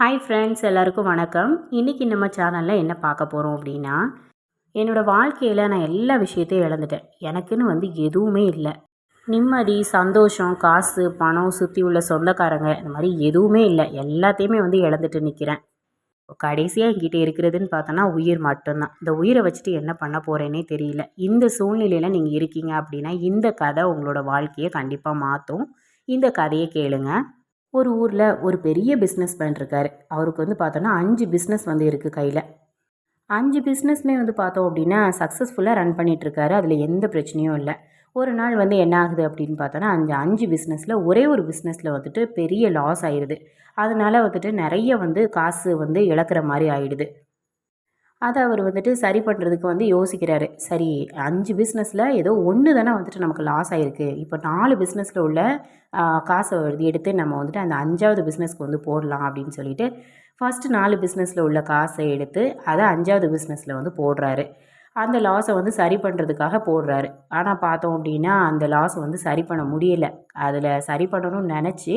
Hi friends எல்லாருக்கும் வணக்கம். இன்றைக்கி நம்ம சேனலில் என்ன பார்க்க போகிறோம் அப்படின்னா என்னோடய வாழ்க்கையில் நான் எல்லா விஷயத்தையும் இழந்துட்டேன். எனக்குன்னு வந்து எதுவுமே இல்லை. நிம்மதி சந்தோஷம் காசு பணம் சுற்றி உள்ள சொந்தக்காரங்க இந்த மாதிரி எதுவுமே இல்லை. எல்லாத்தையுமே வந்து இழந்துட்டு நிற்கிறேன் கடைசியாக என்கிட்ட இருக்கிறதுன்னு பார்த்தோன்னா உயிர் மட்டும்தான். இந்த உயிரை வச்சுட்டு என்ன பண்ண போகிறேனே தெரியல. இந்த சூழ்நிலையில் நீங்கள் இருக்கீங்க அப்படின்னா இந்த கதை உங்களோட வாழ்க்கையை கண்டிப்பாக மாற்றும் இந்த கதையை கேளுங்கள் ஒரு ஊரில் ஒரு பெரிய பிஸ்னஸ் மேன் இருக்கார். அவருக்கு வந்து பார்த்தோன்னா அஞ்சு பிஸ்னஸ் வந்து இருக்குது கையில். அஞ்சு பிஸ்னஸ்மே வந்து பார்த்தோம் அப்படின்னா சக்ஸஸ்ஃபுல்லாக ரன் பண்ணிகிட்ருக்காரு அதில் எந்த பிரச்சனையும் இல்லை. ஒரு நாள் வந்து என்ன ஆகுது அப்படின்னு பார்த்தோன்னா அஞ்சு அஞ்சு பிஸ்னஸில் ஒரே ஒரு பிஸ்னஸில் வந்துட்டு பெரிய லாஸ் ஆயிடுது அதனால் வந்துட்டு நிறைய வந்து காசு வந்து இழக்கிற மாதிரி ஆயிடுது. அதை அவர் வந்துட்டு சரி பண்ணுறதுக்கு வந்து யோசிக்கிறாரு. சரி அஞ்சு பிஸ்னஸில் ஏதோ ஒன்று தானே வந்துட்டு நமக்கு லாஸ் ஆகிருக்கு இப்போ நாலு பிஸ்னஸில் உள்ள காசை எடுத்து நம்ம வந்துட்டு அந்த அஞ்சாவது பிஸ்னஸ்க்கு வந்து போடலாம் அப்படின்னு சொல்லிட்டு ஃபஸ்ட்டு நாலு பிஸ்னஸில் உள்ள காசை எடுத்து அதை அஞ்சாவது பிஸ்னஸில் வந்து போடுறாரு. அந்த லாஸை வந்து சரி பண்ணுறதுக்காக போடுறாரு. ஆனால் பார்த்தோம் அப்படின்னா அந்த லாஸை வந்து சரி பண்ண முடியல. அதில் சரி பண்ணணும்னு நினச்சி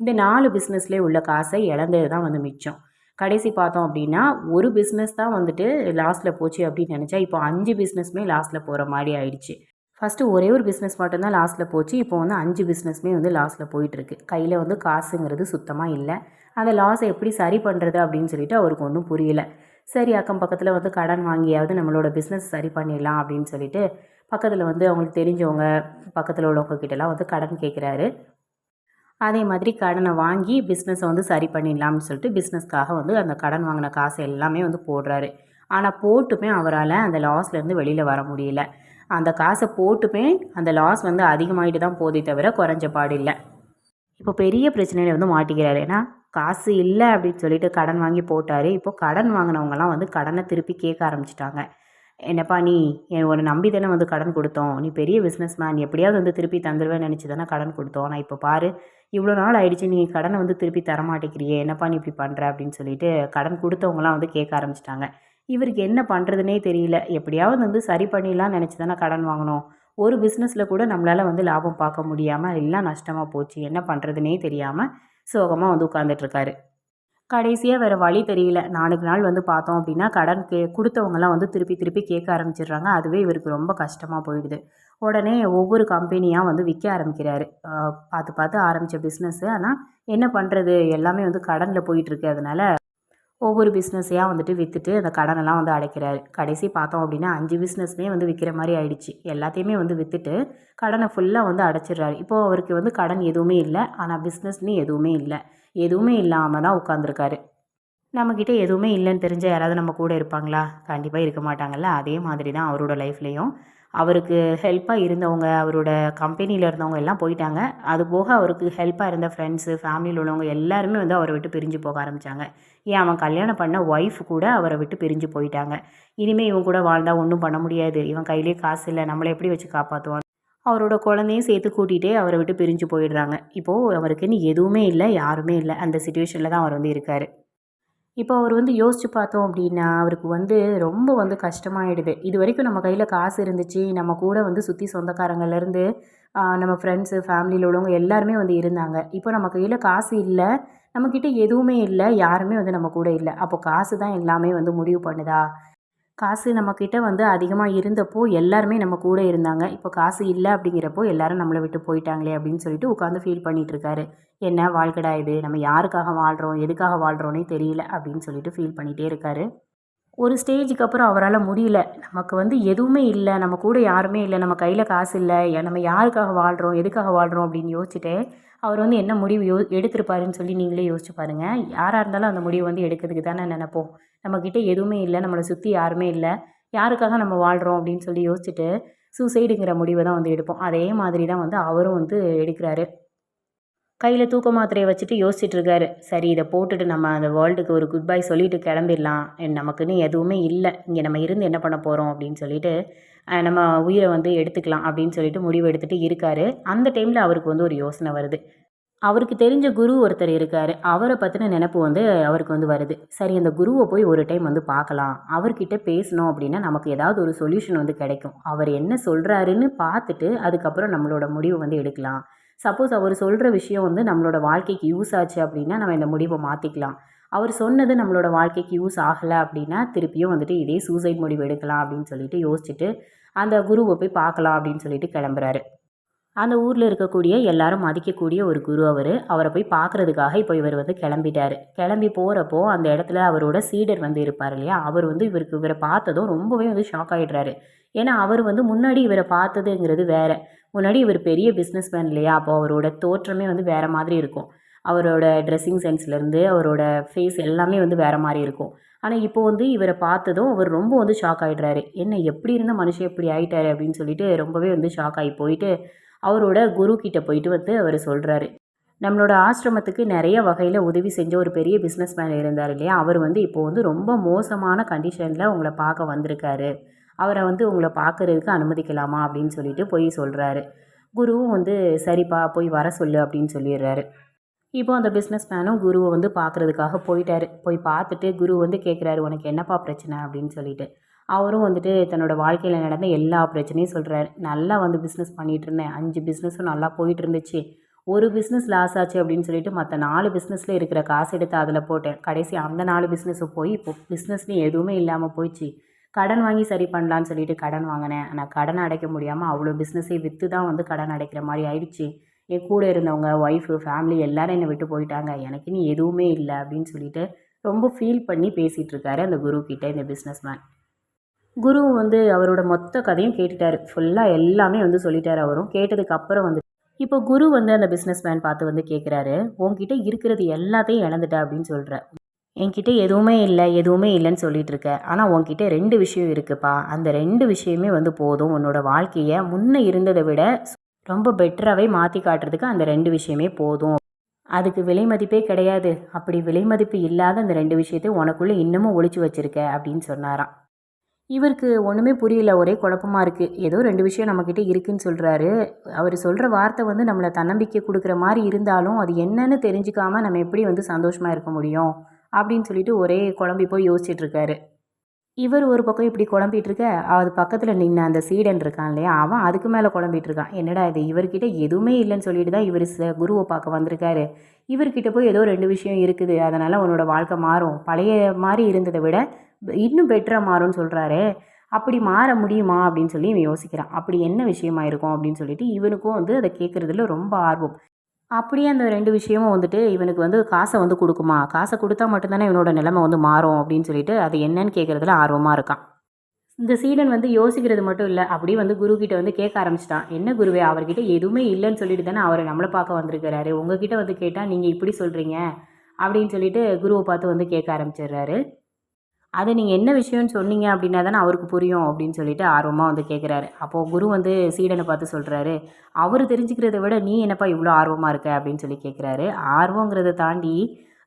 இந்த நாலு பிஸ்னஸ்லேயே உள்ள காசை இழந்தது தான் வந்து மிச்சம். கடைசி பார்த்தோம் அப்படின்னா ஒரு பிஸ்னஸ் தான் வந்துட்டு லாஸ்ட்டில் போச்சு அப்படின்னு நினச்சா இப்போ அஞ்சு பிஸ்னஸ்மே லாஸ்ட்டில் போகிற மாதிரி ஆயிடுச்சு. ஃபஸ்ட்டு ஒரே ஒரு பிஸ்னஸ் மட்டும்தான் லாஸ்ட்டில் போச்சு. இப்போ வந்து அஞ்சு பிஸ்னஸ்மே வந்து லாஸ்ட்டில் போயிட்டுருக்கு கையில் வந்து காசுங்கிறது சுத்தமாக இல்லை. அந்த லாஸை எப்படி சரி பண்ணுறது அப்படின்னு சொல்லிட்டு அவருக்கு ஒன்றும் புரியல. சரி அக்கம் பக்கத்தில் வந்து கடன் வாங்கியாவது நம்மளோட பிஸ்னஸ் சரி பண்ணிடலாம் அப்படின்னு சொல்லிட்டு பக்கத்தில் வந்து அவங்களுக்கு தெரிஞ்சவங்க பக்கத்தில் உள்ளவங்க கிட்டலாம் வந்து கடன் கேட்குறாரு அதே மாதிரி கடனை வாங்கி பிஸ்னஸை வந்து சரி பண்ணிடலாம்னு சொல்லிட்டு பிஸ்னஸ்க்காக வந்து அந்த கடன் வாங்கின காசு எல்லாமே வந்து போடுறாரு. ஆனால் போட்டுமே அவரால் அந்த லாஸ்லேருந்து வெளியில் வர முடியல. அந்த காசை போட்டுமே அந்த லாஸ் வந்து அதிகமாகிட்டு தான் போதே தவிர குறைஞ்ச பாடு இல்லை. இப்போ பெரிய பிரச்சனையில வந்து மாட்டிக்கிறாரு. ஏன்னா காசு இல்லை அப்படின்னு சொல்லிட்டு கடன் வாங்கி போட்டார். இப்போ கடன் வாங்கினவங்கலாம் வந்து கடனை திருப்பி கேட்க ஆரம்பிச்சிட்டாங்க. என்னப்பா நீ என் ஒரு நம்பி தானே வந்து கடன் கொடுத்தோம். நீ பெரிய பிஸ்னஸ் மேன் எப்படியாவது வந்து திருப்பி தந்துடுவேன்னு நினச்சி தானே கடன் கொடுத்தோம். நான் இப்போ பாரு இவ்வளோ நாள் ஆயிடுச்சு நீ கடனை வந்து திருப்பி தர மாட்டேங்கிறியே என்னப்பா நீ இப்படி பண்ணுற அப்படின்னு சொல்லிட்டு கடன் கொடுத்தவங்களாம் வந்து கேட்க ஆரம்பிச்சிட்டாங்க. இவருக்கு என்ன பண்ணுறதுனே தெரியல. எப்படியாவது வந்து சரி பண்ணிடலாம் நினச்சி தானே கடன் வாங்கினோம். ஒரு பிஸ்னஸில் கூட நம்மளால் வந்து லாபம் பார்க்க முடியாமல் எல்லாம் நஷ்டமாக போச்சு. என்ன பண்ணுறதுனே தெரியாமல் சோகமாக வந்து உட்காந்துட்ருக்காரு கடைசியாக வேறு வழி தெரியல. நாளுக்கு நாள் வந்து பார்த்தோம் அப்படின்னா கடன் கே கொடுத்தவங்கலாம் வந்து திருப்பி திருப்பி கேட்க ஆரம்பிச்சிடுறாங்க. அதுவே இவருக்கு ரொம்ப கஷ்டமாக போயிடுது. உடனே ஒவ்வொரு கம்பெனியாக வந்து விற்க ஆரம்பிக்கிறாரு. பார்த்து பார்த்து ஆரம்பித்த பிஸ்னஸ்ஸு ஆனால் என்ன பண்ணுறது எல்லாமே வந்து கடனில் போயிட்டுருக்குறதுனால ஒவ்வொரு பிஸ்னஸையாக வந்துட்டு விற்றுட்டு அந்த கடனெல்லாம் வந்து அடைக்கிறாரு. கடைசி பார்த்தோம் அப்படின்னா அஞ்சு பிஸ்னஸ்மே வந்து விற்கிற மாதிரி ஆயிடுச்சு. எல்லாத்தையுமே வந்து விற்றுட்டு கடனை ஃபுல்லாக வந்து அடைச்சிடுறாரு. இப்போது அவருக்கு வந்து கடன் எதுவுமே இல்லை. ஆனால் பிஸ்னஸ்னு எதுவுமே இல்லை. எதுவுமே இல்லாமல் தான் உட்காந்துருக்காரு நம்மக்கிட்ட எதுவுமே இல்லைன்னு தெரிஞ்ச யாராவது நம்ம கூட இருப்பாங்களா? கண்டிப்பாக இருக்க மாட்டாங்கல்ல. அதே மாதிரி தான் அவரோட லைஃப்லேயும் அவருக்கு ஹெல்ப்பாக இருந்தவங்க அவரோட கம்பெனியில் இருந்தவங்க எல்லாம் போயிட்டாங்க. அது போக அவருக்கு ஹெல்ப்பாக இருந்த ஃப்ரெண்ட்ஸு ஃபேமிலியில் உள்ளவங்க எல்லாருமே வந்து அவரை விட்டு பிரிஞ்சு போக ஆரம்பித்தாங்க ஏன் அவன் கல்யாணம் பண்ண ஒய்ஃப் கூட அவரை விட்டு பிரிஞ்சு போயிட்டாங்க. இனிமேல் இவன் கூட வாழ்ந்தால் ஒன்றும் பண்ண முடியாது. இவன் கையிலே காசு இல்லை. நம்மளை எப்படி வச்சு காப்பாற்றுவான் அவரோட குழந்தையும் சேர்த்து கூட்டிகிட்டே அவரை விட்டு பிரிஞ்சு போயிடுறாங்க. இப்போது அவருக்குன்னு எதுவுமே இல்லை யாருமே இல்லை. அந்த சுச்சுவேஷனில் தான் அவர் வந்து இருக்கார். இப்போ அவர் வந்து யோசித்து பார்த்தோம் அப்படின்னா அவருக்கு வந்து ரொம்ப வந்து கஷ்டமாயிடுது. இது வரைக்கும் நம்ம கையில் காசு இருந்துச்சு. நம்ம கூட வந்து சுற்றி சொந்தக்காரங்கள்லேருந்து நம்ம ஃப்ரெண்ட்ஸு ஃபேமிலியில் உள்ளவங்க எல்லாருமே வந்து இருந்தாங்க. இப்போ நம்ம கையில் காசு இல்லை. நம்மக்கிட்ட எதுவுமே இல்லை. யாருமே வந்து நம்ம கூட இல்லை. அப்போ காசு தான் எல்லாமே வந்து முடிவு பண்ணுதா? காசு நம்மக்கிட்ட வந்து அதிகமாக இருந்தப்போ எல்லாருமே நம்ம கூட இருந்தாங்க. இப்போ காசு இல்லை அப்படிங்கிறப்போ எல்லாரும் நம்மளை விட்டு போயிட்டாங்களே அப்படின்னு சொல்லிட்டு உட்காந்து ஃபீல் பண்ணிகிட்டு இருக்காரு. என்ன வாழ்க்கடா இது? நம்ம யாருக்காக வாழ்கிறோம் எதுக்காக வாழ்கிறோன்னே தெரியல அப்படின்னு சொல்லிட்டு ஃபீல் பண்ணிகிட்டே இருக்காரு. ஒரு ஸ்டேஜுக்கு அப்புறம் அவரால் முடியல. நமக்கு வந்து எதுவுமே இல்லை. நம்ம கூட யாருமே இல்லை. நம்ம கையில் காசு இல்லை. நம்ம யாருக்காக வாழ்கிறோம் எதுக்காக வாழ்கிறோம் அப்படின்னு யோசிச்சுட்டு அவர் வந்து என்ன முடிவு யோ எடுத்திருப்பாருன்னு சொல்லி நீங்களே யோசிச்சு பாருங்கள் யாராக இருந்தாலும் அந்த முடிவு வந்து எடுக்கிறதுக்கு தானே நினைப்போம். நம்மக்கிட்ட எதுவுமே இல்லை. நம்மளை சுற்றி யாருமே இல்லை. யாருக்காக நம்ம வாழ்கிறோம் அப்படின்னு சொல்லி யோசிச்சுட்டு சூசைடுங்கிற முடிவை தான் வந்து எடுப்போம். அதே மாதிரி தான் வந்து அவரும் வந்து எடுக்கிறாரு. கையில் தூக்க மாத்திரையை வச்சுட்டு யோசிச்சுட்டு இருக்காரு சரி இதை போட்டுட்டு நம்ம அந்த வேர்ல்டுக்கு ஒரு குட் பை சொல்லிட்டு கிளம்பிடலாம். நமக்குன்னு எதுவுமே இல்லை. இங்கே நம்ம இருந்து என்ன பண்ண போகிறோம் அப்படின்னு சொல்லிட்டு நம்ம உயிரை வந்து எடுத்துக்கலாம் அப்படின்னு சொல்லிட்டு முடிவு எடுத்துகிட்டு இருக்காரு. அந்த டைமில் அவருக்கு வந்து ஒரு யோசனை வருது. அவருக்கு தெரிஞ்ச குரு ஒருத்தர் இருக்கார். அவரை பற்றின நினப்பு வந்து அவருக்கு வந்து வருது. சரி அந்த குருவை போய் ஒரு டைம் வந்து பார்க்கலாம். அவர்கிட்ட பேசணும் அப்படின்னா நமக்கு ஏதாவது ஒரு சொல்யூஷன் வந்து கிடைக்கும். அவர் என்ன சொல்கிறாருன்னு பார்த்துட்டு அதுக்கப்புறம் நம்மளோட முடிவு வந்து எடுக்கலாம். சப்போஸ் அவர் சொல்கிற விஷயம் வந்து நம்மளோட வாழ்க்கைக்கு யூஸ் ஆச்சு அப்படின்னா நம்ம இந்த முடிவை மாற்றிக்கலாம் அவர் சொன்னது நம்மளோட வாழ்க்கைக்கு யூஸ் ஆகலை அப்படின்னா திருப்பியும் வந்துட்டு இதே சூசைட் முடிவு எடுக்கலாம் அப்படின்னு சொல்லிட்டு யோசிச்சுட்டு அந்த குருவை போய் பார்க்கலாம் அப்படின்னு சொல்லிட்டு கிளம்புறாரு. அந்த ஊரில் இருக்கக்கூடிய எல்லாரும் மதிக்கக்கூடிய ஒரு குரு அவர். அவரை போய் பார்க்குறதுக்காக இப்போ இவர் வந்து கிளம்பிட்டார். கிளம்பி போகிறப்போ அந்த இடத்துல அவரோட சீடர் வந்து இருப்பார் இல்லையா? அவர் வந்து இவருக்கு இவரை பார்த்ததும் ரொம்பவே வந்து ஷாக் ஆகிடுறாரு ஏன்னா அவர் வந்து முன்னாடி இவரை பார்த்ததுங்கிறது வேறு. முன்னாடி இவர் பெரிய பிஸ்னஸ் மேன் இல்லையா? அப்போ அவரோட தோற்றமே வந்து வேறு மாதிரி இருக்கும். அவரோட ட்ரெஸ்ஸிங் சென்ஸ்லேருந்து அவரோட ஃபேஸ் எல்லாமே வந்து வேறு மாதிரி இருக்கும். ஆனால் இப்போ வந்து இவரை பார்த்ததும் அவர் ரொம்ப வந்து ஷாக் ஆகிடுறாரு என்ன எப்படி இருந்த மனுஷன் எப்படி ஆகிட்டாரு அப்படின்னு சொல்லிட்டு ரொம்பவே வந்து ஷாக் ஆகி போயிட்டு அவரோட குரு கிட்ட போயிட்டு வந்து அவர் சொல்கிறாரு நம்மளோட ஆசிரமத்துக்கு நிறைய வகையில் உதவி செஞ்ச ஒரு பெரிய பிஸ்னஸ் மேன் இருந்தார் இல்லையா? அவர் வந்து இப்போ வந்து ரொம்ப மோசமான கண்டிஷனில் உங்களை பார்க்க வந்திருக்காரு. அவரை வந்து உங்களை பார்க்கறதுக்கு அனுமதிக்கலாமா அப்படின்னு சொல்லிட்டு போய் சொல்கிறாரு குருவும் வந்து சரிப்பா போய் வர சொல்லு அப்படின்னு சொல்லிடுறாரு. இப்போ அந்த பிஸ்னஸ் மேனும் குருவை வந்து பார்க்குறதுக்காக போயிட்டாரு. போய் பார்த்துட்டு குரு வந்து கேட்குறாரு உனக்கு என்னப்பா பிரச்சனை? அப்படின்னு சொல்லிட்டு. அவரும் வந்துட்டு தன்னோட வாழ்க்கையில் நடந்த எல்லா பிரச்சனையும் சொல்கிறார் நல்லா வந்து பிஸ்னஸ் பண்ணிகிட்டு இருந்தேன் அஞ்சு பிஸ்னஸும் நல்லா போயிட்டு இருந்துச்சு ஒரு பிஸ்னஸ் லாஸ் ஆச்சு அப்படின்னு சொல்லிட்டு மற்ற நாலு பிஸ்னஸில் இருக்கிற காசு எடுத்து அதில் போட்டேன். கடைசி அந்த நாலு பிஸ்னஸும் போய் இப்போ பிஸ்னஸ்லேயும் எதுவுமே இல்லாமல் போயிடுச்சு. கடன் வாங்கி சரி பண்ணலான்னு சொல்லிட்டு கடன் வாங்கினேன். ஆனால் கடன் அடைக்க முடியாமல் அவ்வளோ பிஸ்னஸை விற்று தான் வந்து கடன் அடைக்கிற மாதிரி ஆயிடுச்சு. என் கூட இருந்தவங்க ஒய்ஃபு ஃபேமிலி எல்லாரும் என்னை விட்டு போயிட்டாங்க. எனக்கு நீ எதுவுமே இல்லை அப்படின்னு சொல்லிட்டு ரொம்ப ஃபீல் பண்ணி பேசிகிட்ருக்காரு அந்த குரு கிட்டே இந்த பிஸ்னஸ் மேன் குரு வந்து அவரோட மொத்த கதையும் கேட்டுட்டார். ஃபுல்லாக எல்லாமே வந்து சொல்லிட்டார் அவரும். கேட்டதுக்கு அப்புறம் வந்து இப்போ குரு வந்து அந்த பிஸ்னஸ் மேன் பார்த்து வந்து கேட்குறாரு உங்ககிட்ட இருக்கிறது எல்லாத்தையும் இழந்துட்ட அப்படின்னு சொல்கிற என்கிட்ட எதுவுமே இல்லை எதுவுமே இல்லைன்னு சொல்லிட்டு இருக்க. ஆனால் உன்கிட்ட ரெண்டு விஷயம் இருக்குப்பா. அந்த ரெண்டு விஷயமே வந்து போதும். உன்னோட வாழ்க்கையை முன்னே இருந்ததை விட ரொம்ப பெட்டராகவே மாற்றி காட்டுறதுக்கு அந்த ரெண்டு விஷயமே போதும். அதுக்கு விலை மதிப்பே கிடையாது. அப்படி விலை மதிப்பு இல்லாத அந்த ரெண்டு விஷயத்தை உனக்குள்ளே இன்னமும் ஒழிச்சு வச்சிருக்க அப்படின்னு சொன்னாராம். இவருக்கு ஒன்றுமே புரியல ஒரே குழப்பமாக இருக்குது ஏதோ ரெண்டு விஷயம் நம்மக்கிட்ட இருக்குன்னு சொல்கிறாரு அவர் சொல்கிற வார்த்தை வந்து நம்மளை தன்னம்பிக்கை கொடுக்குற மாதிரி இருந்தாலும் அது என்னன்னு தெரிஞ்சுக்காம நம்ம எப்படி வந்து சந்தோஷமாக இருக்க முடியும்? அப்படின்னு சொல்லிட்டு ஒரே குழம்பி போய் யோசிச்சிட்டுருக்காரு இவர் ஒரு பக்கம் இப்படி குழம்பிட்டு இருக்க அது பக்கத்தில் நின்ன அந்த சீடன் இருக்கான் இல்லையா? அவன் அதுக்கு மேலே குழம்பிட்டு இருக்கான். என்னடா இது இவர்கிட்ட எதுவுமே இல்லைன்னு சொல்லிட்டு தான் இவர் ச குருவை பார்க்க வந்திருக்காரு. இவர்கிட்ட போய் ஏதோ ரெண்டு விஷயம் இருக்குது. அதனால் உன்னோட வாழ்க்கை மாறும். பழைய மாதிரி இருந்ததை விட இன்னும் பெட்டராக மாறும்னு சொல்கிறாரு அப்படி மாற முடியுமா அப்படின்னு சொல்லி இவன் யோசிக்கிறான். அப்படி என்ன விஷயமா இருக்கும் அப்படின்னு சொல்லிட்டு இவனுக்கும் வந்து அதை கேட்குறதுல ரொம்ப ஆர்வம். அப்படியே அந்த ரெண்டு விஷயமும் வந்துட்டு இவனுக்கு வந்து காசை வந்து கொடுக்குமா? காசை கொடுத்தா மட்டும்தானே இவனோட நிலைமை வந்து மாறும் அப்படின்னு சொல்லிட்டு அது என்னன்னு கேட்குறதுல ஆர்வமாக இருக்கான். இந்த சீடன் வந்து யோசிக்கிறது மட்டும் இல்லை அப்படியே வந்து குரு கிட்ட வந்து கேட்க ஆரம்பிச்சிட்டான். என்ன குருவே அவர்கிட்ட எதுவுமே இல்லைன்னு சொல்லிட்டு தானே அவரை நம்மளை பார்க்க வந்திருக்கிறாரு. உங்ககிட்ட வந்து கேட்டால் நீங்கள் இப்படி சொல்கிறீங்க அப்படின்னு சொல்லிட்டு குருவை பார்த்து வந்து கேட்க ஆரம்பிச்சிடுறாரு. அது நீங்கள் என்ன விஷயம்னு சொன்னீங்க அப்படின்னா தானே அவருக்கு புரியும் அப்படின்னு சொல்லிட்டு ஆர்வமாக வந்து கேட்குறாரு அப்போது குரு வந்து சீடனை பார்த்து சொல்கிறாரு அவர் தெரிஞ்சுக்கிறத விட நீ என்னப்பா இவ்வளோ ஆர்வமாக இருக்க? அப்படின்னு சொல்லி கேட்குறாரு ஆர்வங்கிறத தாண்டி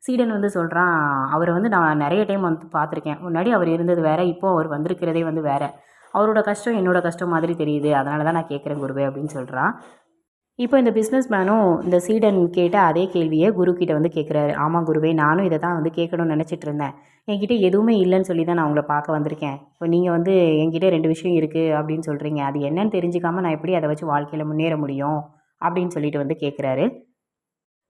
சீடன் வந்து சொல்கிறான் அவரை வந்து நான் நிறைய டைம் வந்து பார்த்துருக்கேன். முன்னாடி அவர் இருந்தது வேற இப்போது அவர் வந்திருக்கிறதே வந்து வேறு. அவரோட கஷ்டம் என்னோட கஷ்டம் மாதிரி தெரியுது. அதனால தான் நான் கேட்குறேன் குருவே அப்படின்னு சொல்கிறான் இப்போ இந்த பிஸ்னஸ் மேனும் இந்த சீடன் கேட்ட அதே கேள்வியை குரு கிட்ட வந்து கேட்குறாரு ஆமாம் குருவே நானும் இதை தான் வந்து கேட்கணும்னு நினச்சிட்டு இருந்தேன். என்கிட்ட எதுவுமே இல்லைன்னு சொல்லி தான் நான் உங்களை பார்க்க வந்திருக்கேன். இப்போ நீங்கள் வந்து என்கிட்ட ரெண்டு விஷயம் இருக்குது அப்படின்னு சொல்கிறீங்க அது என்னன்னு தெரிஞ்சுக்காமல் நான் எப்படி அதை வச்சு வாழ்க்கையில் முன்னேற முடியும் அப்படின்னு சொல்லிட்டு வந்து கேட்குறாரு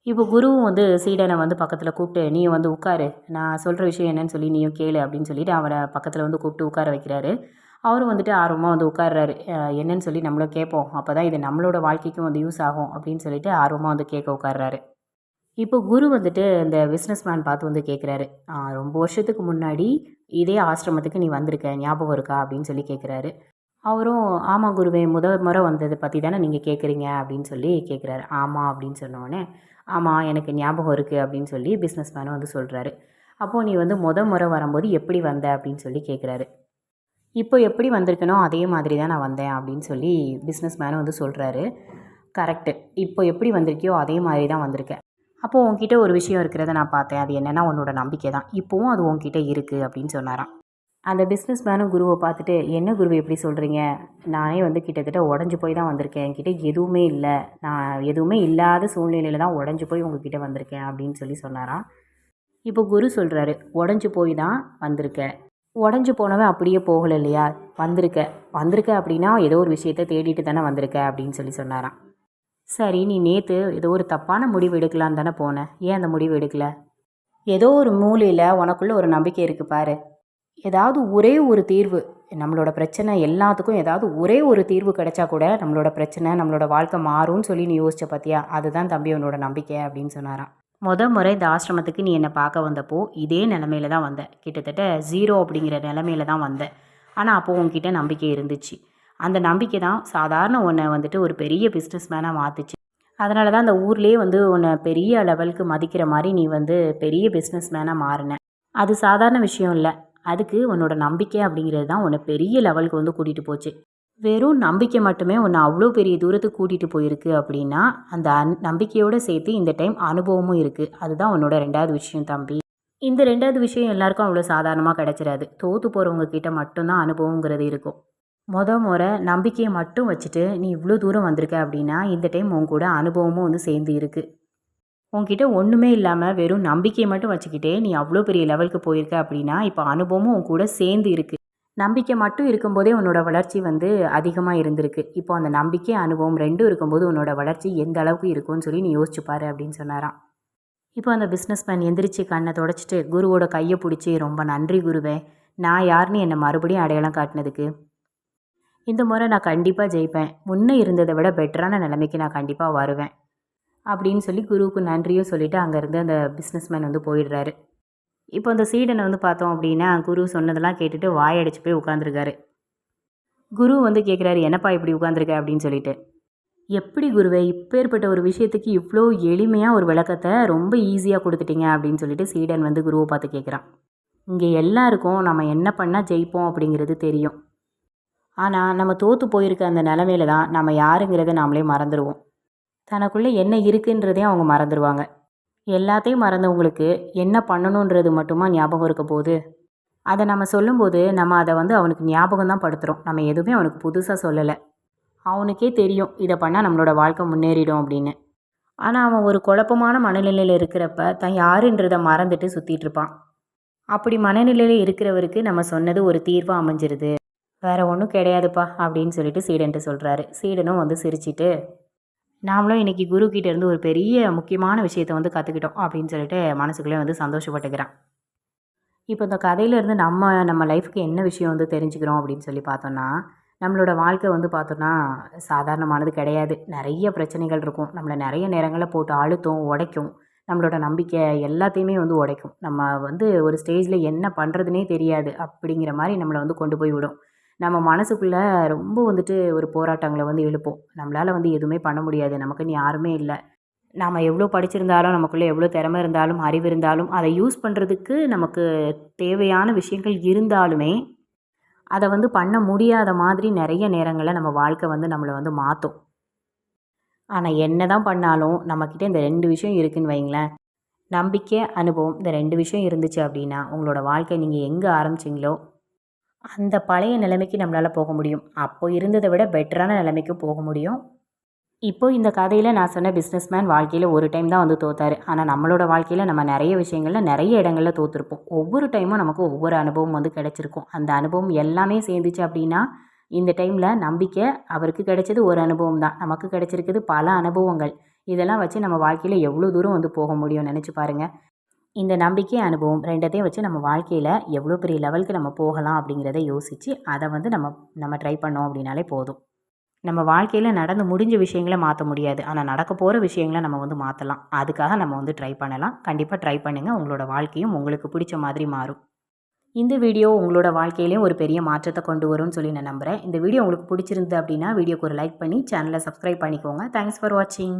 இப்போ குருவும் வந்து சீடனை வந்து பக்கத்தில் கூப்பிட்டு நீ வந்து உட்காரு. நான் சொல்கிற விஷயம் என்னன்னு சொல்லி நீயும் கேளு அப்படின்னு சொல்லிட்டு அவரை பக்கத்தில் வந்து கூப்பிட்டு உட்கார வைக்கிறாரு. அவரும் வந்துட்டு ஆர்வமாக வந்து உட்கார்றாரு. என்னன்னு சொல்லி நம்மளும் கேட்போம். அப்போ தான் இது நம்மளோட வாழ்க்கைக்கும் வந்து யூஸ் ஆகும் அப்படின்னு சொல்லிட்டு ஆர்வமாக வந்து கேட்க உட்கார்றாரு. இப்போ குரு வந்துட்டு இந்த பிஸ்னஸ் மேன் பார்த்து வந்து கேட்குறாரு. ரொம்ப வருஷத்துக்கு முன்னாடி இதே ஆசிரமத்துக்கு நீ வந்திருக்க ஞாபகம் இருக்கா? அப்படின்னு சொல்லி கேட்குறாரு. அவரும் ஆமாம் குருவே முதல் முறை வந்ததை பற்றி தானே நீங்கள் கேட்குறீங்க? அப்படின்னு சொல்லி கேட்குறாரு. ஆமாம் அப்படின்னு சொன்னோடனே ஆமாம் எனக்கு ஞாபகம் இருக்குது அப்படின்னு சொல்லி பிஸ்னஸ் மேனும் வந்து சொல்கிறாரு அப்போது நீ வந்து முத முறை வரும்போது எப்படி வந்த? அப்படின்னு சொல்லி கேட்குறாரு. இப்போ எப்படி வந்திருக்கனோ அதே மாதிரி தான் நான் வந்தேன் அப்படின்னு சொல்லி பிஸ்னஸ் மேனும் வந்து சொல்கிறாரு கரெக்டு இப்போ எப்படி வந்திருக்கியோ அதே மாதிரி தான் வந்திருக்கேன். அப்போது உங்ககிட்ட ஒரு விஷயம் இருக்கிறத நான் பார்த்தேன். அது என்னென்னா உன்னோட நம்பிக்கை தான். இப்போவும் அது உங்ககிட்ட இருக்குது அப்படின்னு சொன்னாராம். அந்த பிஸ்னஸ் மேனும் குருவை பார்த்துட்டு என்ன குருவை எப்படி சொல்கிறீங்க நானே வந்து கிட்டத்தட்ட உடஞ்சி போய் தான் வந்திருக்கேன். என்கிட்ட எதுவுமே இல்லை. நான் எதுவுமே இல்லாத சூழ்நிலையில் தான் உடஞ்சி போய் உங்ககிட்ட வந்திருக்கேன். அப்படின்னு சொல்லி சொன்னாராம். இப்போ குரு சொல்கிறாரு உடஞ்சி போய் தான் வந்திருக்கேன். உடஞ்சி போனவன் அப்படியே போகலை இல்லையா வந்திருக்க. வந்திருக்க அப்படின்னா ஏதோ ஒரு விஷயத்த தேடிட்டு தானே வந்திருக்க அப்படின்னு சொல்லி சொன்னாராம். சரி நீ நேற்று ஏதோ ஒரு தப்பான முடிவு எடுக்கலான்னு தானே போனேன் ஏன் அந்த முடிவு எடுக்கல? ஏதோ ஒரு மூலையில் உனக்குள்ள ஒரு நம்பிக்கை இருக்குது பாரு. ஏதாவது ஒரே ஒரு தீர்வு நம்மளோட பிரச்சனை எல்லாத்துக்கும் ஏதாவது ஒரே ஒரு தீர்வு கிடைச்சா கூட நம்மளோட பிரச்சனை நம்மளோட வாழ்க்கை மாறும்னு சொல்லி நீ யோசிச்ச பார்த்தியா அதுதான் தம்பி உன்னோட நம்பிக்கை அப்படின்னு சொன்னாராம். முத முறை இந்த ஆசிரமத்துக்கு நீ என்னை பார்க்க வந்தப்போ இதே நிலமையில தான் வந்தேன். கிட்டத்தட்ட ஜீரோ அப்படிங்கிற நிலமையில தான் வந்தேன். ஆனால் அப்போது உங்ககிட்ட நம்பிக்கை இருந்துச்சு. அந்த நம்பிக்கை தான் சாதாரண உன்னை வந்துட்டு ஒரு பெரிய பிஸ்னஸ் மேனாக மாற்றுச்சு அதனால தான் அந்த ஊர்லேயே வந்து உன்னை பெரிய லெவலுக்கு மதிக்கிற மாதிரி நீ வந்து பெரிய பிஸ்னஸ் மேனாக மாறின. அது சாதாரண விஷயம் இல்லை. அதுக்கு உன்னோட நம்பிக்கை அப்படிங்கிறது தான் உன்னை பெரிய லெவலுக்கு வந்து கூட்டிகிட்டு போச்சு. வெறும் நம்பிக்கை மட்டுமே உன்னை அவ்வளோ பெரிய தூரத்துக்கு கூட்டிகிட்டு போயிருக்கு அப்படின்னா அந்த அன் நம்பிக்கையோடு சேர்த்து இந்த டைம் அனுபவமும் இருக்குது அதுதான் உன்னோட ரெண்டாவது விஷயம் தம்பி. இந்த ரெண்டாவது விஷயம் எல்லாருக்கும் அவ்வளோ சாதாரணமாக கிடச்சிடாது தோற்று போகிறவங்க கிட்ட மட்டும்தான் அனுபவங்கிறது இருக்கும். மொத முறை நம்பிக்கையை மட்டும் வச்சுட்டு நீ இவ்வளோ தூரம் வந்திருக்க அப்படின்னா இந்த டைம் உன் கூட அனுபவமும் வந்து சேர்ந்து இருக்குது உன்கிட்ட ஒன்றுமே இல்லாமல் வெறும் நம்பிக்கையை மட்டும் வச்சுக்கிட்டே நீ அவ்வளோ பெரிய லெவலுக்கு போயிருக்க அப்படின்னா இப்போ அனுபவமும் உன் கூட சேர்ந்து இருக்குது நம்பிக்கை மட்டும் இருக்கும்போதே உன்னோட வளர்ச்சி வந்து அதிகமாக இருந்திருக்கு. இப்போ அந்த நம்பிக்கை அனுபவம் ரெண்டும் இருக்கும்போது உன்னோட வளர்ச்சி எந்த அளவுக்கு இருக்கும்னு சொல்லி நீ யோசிச்சுப்பாரு அப்படின்னு சொன்னாராம். இப்போ அந்த பிஸ்னஸ் மேன் எந்திரிச்சு கண்ணை தொடச்சிட்டு குருவோட கையை பிடிச்சி ரொம்ப நன்றி குருவே. நான் யாருன்னு என்னை மறுபடியும் அடையாளம் காட்டினதுக்கு? இந்த முறை நான் கண்டிப்பாக ஜெயிப்பேன். முன்னே இருந்ததை விட பெட்டரான நிலைமைக்கு நான் கண்டிப்பாக வருவேன். அப்படின்னு சொல்லி குருவுக்கு நன்றியும் சொல்லிவிட்டு அங்கேருந்து அந்த பிஸ்னஸ்மேன் வந்து போயிடுறாரு. இப்போ அந்த சீடனை வந்து பார்த்தோம் அப்படின்னா குரு சொன்னதெல்லாம் கேட்டுட்டு வாயடிச்சு போய் உட்காந்துருக்காரு குரு வந்து கேட்குறாரு என்னப்பா இப்படி உட்காந்துருக்க அப்படின்னு சொல்லிட்டு. எப்படி குருவே இப்பேற்பட்ட ஒரு விஷயத்துக்கு இவ்வளோ எளிமையாக ஒரு விளக்கத்தை ரொம்ப ஈஸியாக கொடுத்துட்டீங்க? அப்படின்னு சொல்லிட்டு சீடன் வந்து குருவை பார்த்து கேட்குறான் இங்கே எல்லாருக்கும் நம்ம என்ன பண்ணால் ஜெயிப்போம் அப்படிங்கிறது தெரியும். ஆனால் நம்ம தோற்று போயிருக்க அந்த நிலமையில தான் நம்ம யாருங்கிறத நாமளே மறந்துடுவோம் தனக்குள்ளே என்ன இருக்குன்றதையும் அவங்க மறந்துடுவாங்க எல்லாத்தையும் மறந்தவங்களுக்கு என்ன பண்ணணுன்றது மட்டுமா ஞாபகம் இருக்க போகுது? அதை நம்ம சொல்லும்போது நம்ம அதை வந்து அவனுக்கு ஞாபகம் தான் படுத்துகிறோம் நம்ம எதுவுமே அவனுக்கு புதுசாக சொல்லலை. அவனுக்கே தெரியும் இதை பண்ணால் நம்மளோட வாழ்க்கை முன்னேறிடும் அப்படின்னு. ஆனால் அவன் ஒரு குழப்பமான மனநிலையில் இருக்கிறப்ப தான் யாருன்றதை மறந்துட்டு சுற்றிட்டு இருப்பான். அப்படி மனநிலையில் இருக்கிறவருக்கு நம்ம சொன்னது ஒரு தீர்வாக அமைஞ்சிருது. வேற ஒன்றும் கிடையாதுப்பா அப்படின்னு சொல்லிட்டு சீடன்ட்டு சொல்கிறாரு சீடனும் வந்து சிரிச்சிட்டு நாமளும் இன்றைக்கி குரு இருந்து ஒரு பெரிய முக்கியமான விஷயத்தை வந்து கற்றுக்கிட்டோம் அப்படின்னு சொல்லிட்டு மனசுக்குள்ளே வந்து சந்தோஷப்பட்டுக்கிறான். இப்போ இந்த கதையிலேருந்து நம்ம நம்ம லைஃப்க்கு என்ன விஷயம் வந்து தெரிஞ்சுக்கிறோம் அப்படின்னு சொல்லி பார்த்தோன்னா நம்மளோட வாழ்க்கை வந்து பார்த்தோன்னா சாதாரணமானது கிடையாது. நிறைய பிரச்சனைகள் இருக்கும். நம்மளை நிறைய நேரங்களில் போட்டு அழுத்தும் உடைக்கும். நம்மளோட நம்பிக்கை எல்லாத்தையுமே வந்து உடைக்கும். நம்ம வந்து ஒரு ஸ்டேஜில் என்ன பண்ணுறதுனே தெரியாது அப்படிங்கிற மாதிரி நம்மளை வந்து கொண்டு போய் விடும். நம்ம மனசுக்குள்ளே ரொம்ப வந்துட்டு ஒரு போராட்டங்களை வந்து எழுப்போம். நம்மளால் வந்து எதுவுமே பண்ண முடியாது. நமக்குன்னு யாருமே இல்லை. நாம் எவ்வளோ படிச்சிருந்தாலும் நமக்குள்ளே எவ்வளோ திறமை இருந்தாலும் அறிவு இருந்தாலும் அதை யூஸ் பண்ணுறதுக்கு நமக்கு தேவையான விஷயங்கள் இருந்தாலுமே அதை வந்து பண்ண முடியாத மாதிரி நிறைய நேரங்களில் நம்ம வாழ்க்கை வந்து நம்மளை வந்து மாற்றும் ஆனால் என்ன தான் பண்ணாலும் நம்மக்கிட்ட இந்த ரெண்டு விஷயம் இருக்குதுன்னு வைங்களேன். நம்பிக்கை அனுபவம் இந்த ரெண்டு விஷயம் இருந்துச்சு அப்படின்னா உங்களோட வாழ்க்கை நீங்கள் எங்கே ஆரம்பிச்சிங்களோ அந்த பழைய நிலைமைக்கு நம்மளால் போக முடியும். அப்போ இருந்ததை விட பெட்டரான நிலைமைக்கு போக முடியும். இப்போ இந்த கதையில் நான் சொன்ன பிஸ்னஸ்மேன் வாழ்க்கையில் ஒரு டைம் தான் வந்து தோத்தாரு. ஆனால் நம்மளோட வாழ்க்கையில் நம்ம நிறைய விஷயங்களில் நிறைய இடங்களில் தோற்றுருப்போம் ஒவ்வொரு டைமும் நமக்கு ஒவ்வொரு அனுபவம் வந்து கிடச்சிருக்கும். அந்த அனுபவம் எல்லாமே சேர்ந்துச்சு அப்படின்னா இந்த டைமில் நம்பிக்கை அவருக்கு கிடைச்சது ஒரு அனுபவம் தான். நமக்கு கிடைச்சிருக்குது பல அனுபவங்கள். இதெல்லாம் வச்சு நம்ம வாழ்க்கையில் எவ்வளோ தூரம் வந்து போக முடியும் நினச்சி பாருங்கள் இந்த நம்பிக்கை அனுபவம் ரெண்டத்தையும் வச்சு நம்ம வாழ்க்கையில் எவ்வளோ பெரிய லெவலுக்கு நம்ம போகலாம் அப்படிங்கிறத யோசித்து அதை வந்து நம்ம நம்ம ட்ரை பண்ணோம் அப்படின்னாலே போதும். நம்ம வாழ்க்கையில் நடந்து முடிஞ்ச விஷயங்களை மாற்ற முடியாது. ஆனால் நடக்க போகிற விஷயங்களை நம்ம வந்து மாற்றலாம் அதுக்காக நம்ம வந்து ட்ரை பண்ணலாம். கண்டிப்பாக ட்ரை பண்ணுங்கள் உங்களோட வாழ்க்கையும் உங்களுக்கு பிடிச்ச மாதிரி மாறும். இந்த வீடியோ உங்களோட வாழ்க்கையிலையும் ஒரு பெரிய மாற்றத்தை கொண்டு வரும்னு சொல்லி நான் நம்புகிறேன் இந்த வீடியோ உங்களுக்கு பிடிச்சிருந்து அப்படின்னா வீடியோக்கு ஒரு லைக் பண்ணி சேனலை சப்ஸ்கிரைப் பண்ணிக்கோங்க. தேங்க்ஸ் ஃபார் வாட்சிங்